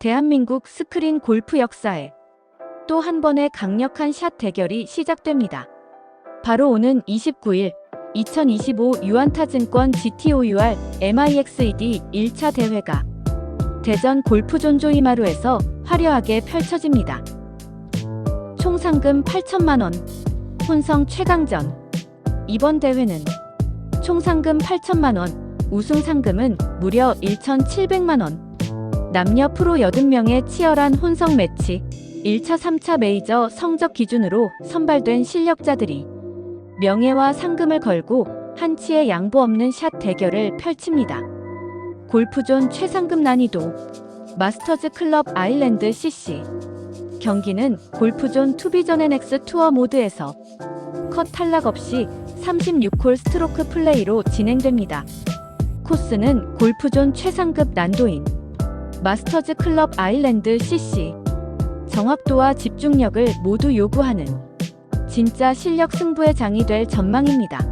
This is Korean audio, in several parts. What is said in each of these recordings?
대한민국 스크린 골프 역사에 또 한 번의 강력한 샷 대결이 시작됩니다. 바로 오는 29일 2025 유안타증권 GTOUR MIXED 1차 대회가 대전 골프존 조이마루에서 화려하게 펼쳐집니다. 총 상금 8천만 원, 혼성 최강전. 이번 대회는 총 상금 8천만 원, 우승 상금은 무려 1,700만 원. 남녀 프로 80명의 치열한 혼성 매치, 1차, 3차 메이저 성적 기준으로 선발된 실력자들이 명예와 상금을 걸고 한치의 양보 없는 샷 대결을 펼칩니다. 골프존 최상급 난이도 마스터즈 클럽 아일랜드 CC 경기는 골프존 투비전 NX 투어 모드에서 컷 탈락 없이 36홀 스트로크 플레이로 진행됩니다. 코스는 골프존 최상급 난도인 마스터즈 클럽 아일랜드 CC 정확도와 집중력을 모두 요구하는 진짜 실력 승부의 장이 될 전망입니다.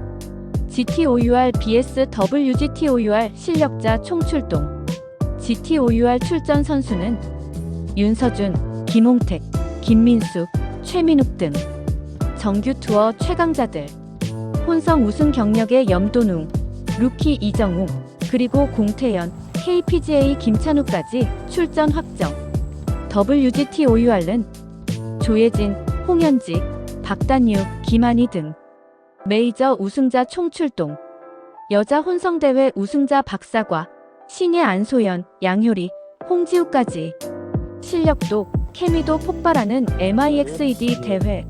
GTOUR BS WGTOUR 실력자 총출동. GTOUR 출전 선수는 윤서준, 김홍택, 김민수, 최민욱 등 정규 투어 최강자들. 혼성 우승 경력의 염도웅, 루키 이정웅, 그리고 공태현, KPGA 김찬우까지 출전 확정. WGTOUR은 조예진, 홍현지, 박단유, 김한희 등 메이저 우승자 총출동. 여자 혼성대회 우승자 박사과, 신예 안소연, 양효리, 홍지우까지 실력도 케미도 폭발하는 MIXED 대회.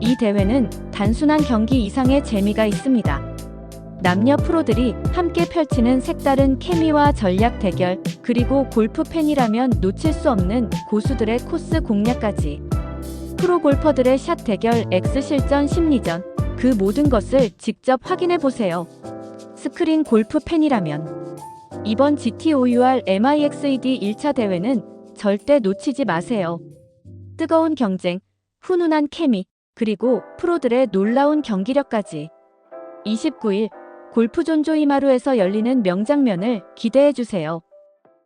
이 대회는 단순한 경기 이상의 재미가 있습니다. 남녀 프로들이 함께 펼치는 색다른 케미와 전략 대결, 그리고 골프 팬이라면 놓칠 수 없는 고수들의 코스 공략까지. 프로 골퍼들의 샷 대결 X 실전 심리전, 그 모든 것을 직접 확인해 보세요. 스크린 골프 팬이라면 이번 GTOUR MIXED 1차 대회는 절대 놓치지 마세요. 뜨거운 경쟁, 훈훈한 케미, 그리고 프로들의 놀라운 경기력까지. 29일 골프존 조이마루에서 열리는 명장면을 기대해 주세요.